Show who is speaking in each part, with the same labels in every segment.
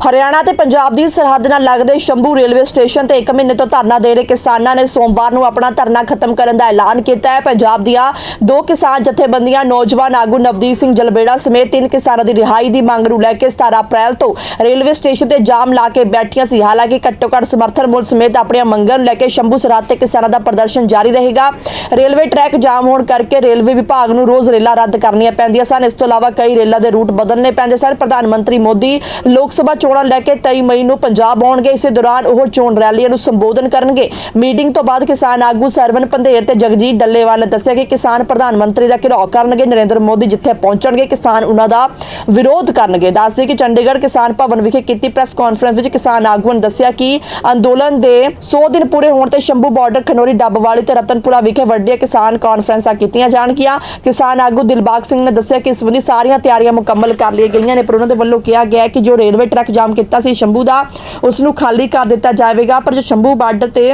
Speaker 1: ਹਰਿਆਣਾ ਤੇ ਪੰਜਾਬ ਦੀ ਸਰਹੱਦ ਨਾਲ ਲੱਗਦੇ ਸ਼ੰਭੂ ਰੇਲਵੇ ਸਟੇਸ਼ਨ ਤੇ 1 ਮਹੀਨੇ ਤੋਂ ਧਰਨਾ ਦੇ ਰਹੇ ਕਿਸਾਨਾਂ ਨੇ ਸੋਮਵਾਰ ਨੂੰ ਆਪਣਾ ਧਰਨਾ ਖਤਮ ਕਰਨ ਦਾ ਐਲਾਨ ਕੀਤਾ ਹੈ। ਪੰਜਾਬ ਦੀਆਂ ਦੋ ਕਿਸਾਨ ਜਥੇਬੰਦੀਆਂ ਨੌਜਵਾਨ ਆਗੂ ਨਵਦੀਪ ਸਿੰਘ ਜਲਬੇੜਾ ਸਮੇਤ ਤਿੰਨ ਕਿਸਾਨਾਂ ਦੀ ਰਿਹਾਈ ਦੀ ਮੰਗ ਨੂੰ ਲੈ ਕੇ 17 ਅਪ੍ਰੈਲ ਤੋਂ ਰੇਲਵੇ ਸਟੇਸ਼ਨ ਤੇ ਜਾਮ ਲਾ ਕੇ ਬੈਠੀਆਂ ਸੀ। ਹਾਲਾਂਕਿ ਘੱਟੋ ਘੱਟ ਸਮਰਥਨ ਮੁੱਲ ਸਮੇਤ ਆਪਣੀਆਂ ਮੰਗਾਂ ਨੂੰ ਲੈ ਕੇ ਸ਼ੰਭੂ ਸਰਹੱਦ ਤੇ ਕਿਸਾਨਾਂ ਦਾ ਪ੍ਰਦਰਸ਼ਨ ਜਾਰੀ ਰਹੇਗਾ। ਰੇਲਵੇ ਟਰੈਕ ਜਾਮ ਹੋਣ ਕਰਕੇ ਰੇਲਵੇ ਵਿਭਾਗ ਨੂੰ ਰੋਜ਼ ਰੇਲਾਂ ਰੱਦ ਕਰਨੀਆਂ ਪੈਂਦੀਆਂ ਸਨ। ਇਸ ਤੋਂ ਇਲਾਵਾ ਕਈ ਰੇਲਾਂ ਦੇ ਰੂਟ ਬਦਲਣੇ ਪੈਂਦੇ ਸਨ। ਪ੍ਰਧਾਨ ਮੰਤਰੀ ਮੋਦੀ ਲੋਕ ਸਭਾ ਚੋਣਾਂ ਲੈ ਕੇ 23 ਮਈ ਨੂੰ ਪੰਜਾਬ ਆਉਣਗੇ। ਇਸੇ ਦੌਰਾਨ ਉਹ ਚੋਣ ਰੈਲੀਆਂ ਨੂੰ ਸੰਬੋਧਨ ਕਰਨਗੇ। ਮੀਟਿੰਗ ਤੋਂ ਬਾਅਦ ਕਿਸਾਨ ਆਗੂ ਸਰਵਨ ਪੰਧੇਰ ਤੇ ਜਗਜੀਤ ਡੱਲੇਵਾਲ ਨੇ ਦੱਸਿਆ ਕਿ ਕਿਸਾਨ ਪ੍ਰਧਾਨ ਮੰਤਰੀ ਦਾ ਘਿਰਾਓ ਕਰਨਗੇ, ਨਰਿੰਦਰ ਮੋਦੀ ਜਿੱਥੇ ਪਹੁੰਚਣਗੇ, ਕਿਸਾਨ ਉਹਨਾਂ ਦਾ ਵਿਰੋਧ ਕਰਨਗੇ। ਦੱਸਦੇ ਕਿ ਚੰਡੀਗੜ੍ਹ ਕਿਸਾਨ ਭਵਨ ਵਿਖੇ ਕੀਤੀ ਪ੍ਰੈਸ ਕਾਨਫਰੰਸ ਵਿੱਚ ਕਿਸਾਨ ਆਗੂਆਂ ਨੇ ਦੱਸਿਆ ਕਿ ਅੰਦੋਲਨ ਦੇ 100 ਦਿਨ ਪੂਰੇ ਹੋਣ ਤੇ ਸ਼ੰਭੂ ਬਾਰਡਰ ਖਨੋਰੀ ਡੱਬਵਾਲੀ ਤੇ ਰਤਨਪੁਰਾ ਵਿਖੇ ਵੱਡੀਆਂ ਕਿਸਾਨ ਕਾਨਫਰੰਸਾਂ ਕੀਤੀਆਂ ਜਾਣਗੀਆਂ। ਕਿਸਾਨ ਆਗੂ ਦਿਲਬਾਗ ਸਿੰਘ ਨੇ ਦੱਸਿਆ ਕਿ ਇਸ ਸੰਬੰਧੀ ਸਾਰੀਆਂ ਤਿਆਰੀਆਂ ਮੁਕੰਮਲ ਕਰ ਲਈਆਂ ਗਈਆਂ ਨੇ, ਪਰ ਉਹਨਾਂ ਦੇ ਵੱਲੋਂ ਕਿਹਾ ਗਿਆ ਕਿ ਜੋ ਰੇਲਵੇ ਟਰੱਕ ਜਾਮ ਕੀਤਾ ਸੀ। ਸ਼ੰਭੂ ਦਾ ਉਸ ਨੂੰ ਖਾਲੀ ਕਰ ਦਿੱਤਾ ਜਾਵੇਗਾ, ਪਰ ਜੋ ਸ਼ੰਭੂ ਬਾਰਡਰ ਤੇ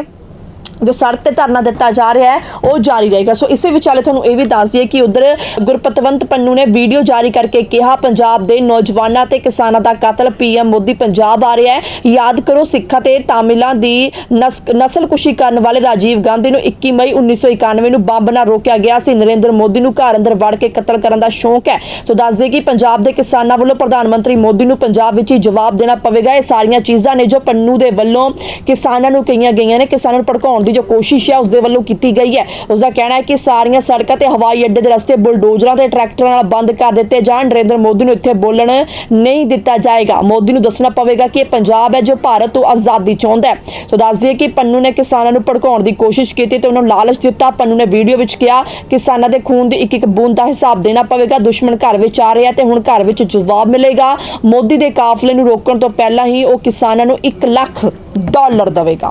Speaker 1: ਜੋ ਸੜਕ ਤੇ ਧਰਨਾ ਦਿੱਤਾ ਜਾ ਰਿਹਾ ਹੈ, ਉਹ ਜਾਰੀ ਰਹੇਗਾ। ਸੋ ਇਸੇ ਵਿਚਾਲੇ ਤੁਹਾਨੂੰ ਇਹ ਵੀ ਦੱਸ ਦਈਏ ਕਿ ਉਧਰ ਗੁਰਪਤਵੰਤ ਪੰਨੂ ਨੇ ਵੀਡੀਓ ਜਾਰੀ ਕਰਕੇ ਕਿਹਾ, ਪੰਜਾਬ ਦੇ ਨੌਜਵਾਨਾਂ ਤੇ ਕਿਸਾਨਾਂ ਦਾ ਕਤਲ। ਪੀਐਮ ਮੋਦੀ ਪੰਜਾਬ ਆ ਰਿਹਾ ਹੈ। ਯਾਦ ਕਰੋ, ਸਿੱਖਾਂ ਤੇ ਤਾਮਿਲਾਂ ਦੀ ਨਸਲਕੁਸ਼ੀ ਕਰਨ ਵਾਲੇ ਰਾਜੀਵ ਗਾਂਧੀ ਨੂੰ 21 ਮਈ 1991 ਨੂੰ ਬੰਬ ਨਾਲ ਰੋਕਿਆ ਗਿਆ ਸੀ। ਨਰਿੰਦਰ ਮੋਦੀ ਨੂੰ ਘਰ ਅੰਦਰ ਵੜ ਕੇ ਕਤਲ ਕਰਨ ਦਾ ਸ਼ੌਂਕ ਹੈ। ਸੋ ਦੱਸ ਦਈਏ ਕਿ ਪੰਜਾਬ ਦੇ ਕਿਸਾਨਾਂ ਵੱਲੋਂ ਪ੍ਰਧਾਨ ਮੰਤਰੀ ਮੋਦੀ ਨੂੰ ਪੰਜਾਬ ਵਿੱਚ ਹੀ ਜਵਾਬ ਦੇਣਾ ਪਵੇਗਾ। ਇਹ ਸਾਰੀਆਂ ਚੀਜ਼ਾਂ ਨੇ ਜੋ ਪੰਨੂ ਦੇ ਵੱਲੋਂ ਕਿਸਾਨਾਂ ਨੂੰ ਕਹੀਆਂ ਗਈਆਂ ਨੇ। ਕਿਸਾਨਾਂ ਨੂੰ ਭੜਕਾਉਣ ਦੀ ਜੋ ਕੋਸ਼ਿਸ਼ ਹੈ ਉਸ ਦੇ ਵੱਲੋਂ ਕੀਤੀ ਗਈ ਹੈ। ਉਸ ਦਾ ਕਹਿਣਾ ਹੈ ਕਿ ਸਾਰੀਆਂ ਸੜਕਾਂ ਤੇ ਹਵਾਈ ਅੱਡੇ ਦੇ ਰਸਤੇ ਬੁਲਡੋਜ਼ਰਾਂ ਤੇ ਟਰੈਕਟਰਾਂ ਨਾਲ ਬੰਦ ਕਰ ਦਿੱਤੇ ਜਾਣ। ਨਰਿੰਦਰ ਮੋਦੀ ਨੂੰ ਇੱਥੇ ਬੋਲਣ ਨਹੀਂ ਦਿੱਤਾ ਜਾਏਗਾ। ਮੋਦੀ ਨੂੰ ਦੱਸਣਾ ਪਵੇਗਾ ਕਿ ਇਹ ਪੰਜਾਬ ਹੈ ਜੋ ਭਾਰਤ ਤੋਂ ਆਜ਼ਾਦੀ ਚਾਹੁੰਦਾ ਹੈ। ਸੋ ਦੱਸ ਦਈਏ ਕਿ ਪੰਨੂ ਨੇ ਕਿਸਾਨਾਂ ਨੂੰ ਭੜਕਾਉਣ ਦੀ ਕੋਸ਼ਿਸ਼ ਕੀਤੀ ਤੇ ਉਹਨਾਂ ਨੂੰ ਲਾਲਚ ਦਿੱਤਾ। ਪੰਨੂ ਨੇ ਵੀਡੀਓ ਵਿੱਚ ਕਿਹਾ, ਕਿਸਾਨਾਂ ਦੇ ਖੂਨ ਦੀ ਇੱਕ ਇੱਕ ਬੂੰਦ ਦਾ ਹਿਸਾਬ ਦੇਣਾ ਪਵੇਗਾ। ਦੁਸ਼ਮਣ ਘਰ ਵਿੱਚ ਆ ਰਿਹਾ ਤੇ ਹੁਣ ਘਰ ਵਿੱਚ ਜਵਾਬ ਮਿਲੇਗਾ। ਮੋਦੀ ਦੇ ਕਾਫਲੇ ਨੂੰ ਰੋਕਣ ਤੋਂ ਪਹਿਲਾਂ ਹੀ ਉਹ ਕਿਸਾਨਾਂ ਨੂੰ 1 ਲੱਖ ਡਾਲਰ ਦੇਵੇਗਾ।